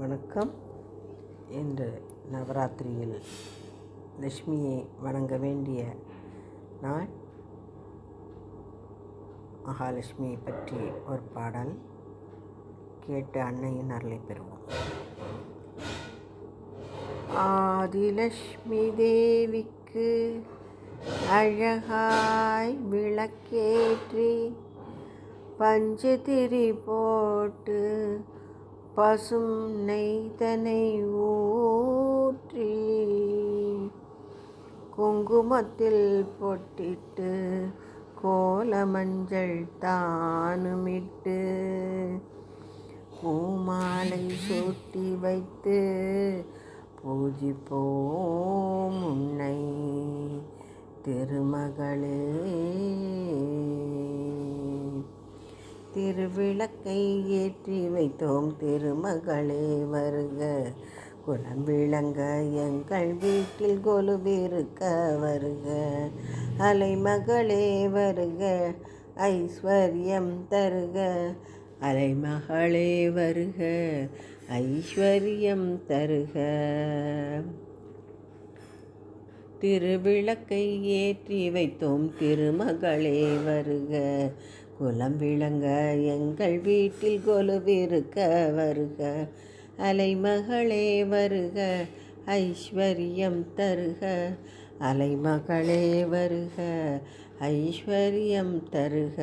வணக்கம். இன்று நவராத்திரியில் லக்ஷ்மியை வணங்க வேண்டிய நாள் மகாலட்சுமியை பற்றி ஒரு பாடல் கேட்டு அன்னையின் அருளை பெறுவோம். ஆதிலக்ஷ்மி தேவிக்கு அழகாய் விளக்கேற்றி பஞ்சதிரி போட்டு பசும் நெய்தனை ஊற்றி குங்குமத்தில் பொட்டிட்டு கோல மஞ்சள் தானுமிட்டு பூமாலை சூட்டி வைத்து பூஜிப்போம் உன்னை திருமகளே. திருவிளக்கை ஏற்றி வைத்தோம். திருமகளே வருக. குலம் விளங்க எங்கள் வீட்டில் கொலுவிருக்க வருக. அலைமகளே வருக. ஐஸ்வர்யம் தருக. அலைமகளே வருக. ஐஸ்வர்யம் தருக. திருவிளக்கை ஏற்றி வைத்தோம். திருமகளே வருக. குலம் விளங்க எங்கள் வீட்டில் கொலுவிருக்க வருக. அலைமகளே வருக ஐஸ்வர்யம் தருக. அலைமகளே வருக ஐஸ்வர்யம் தருக.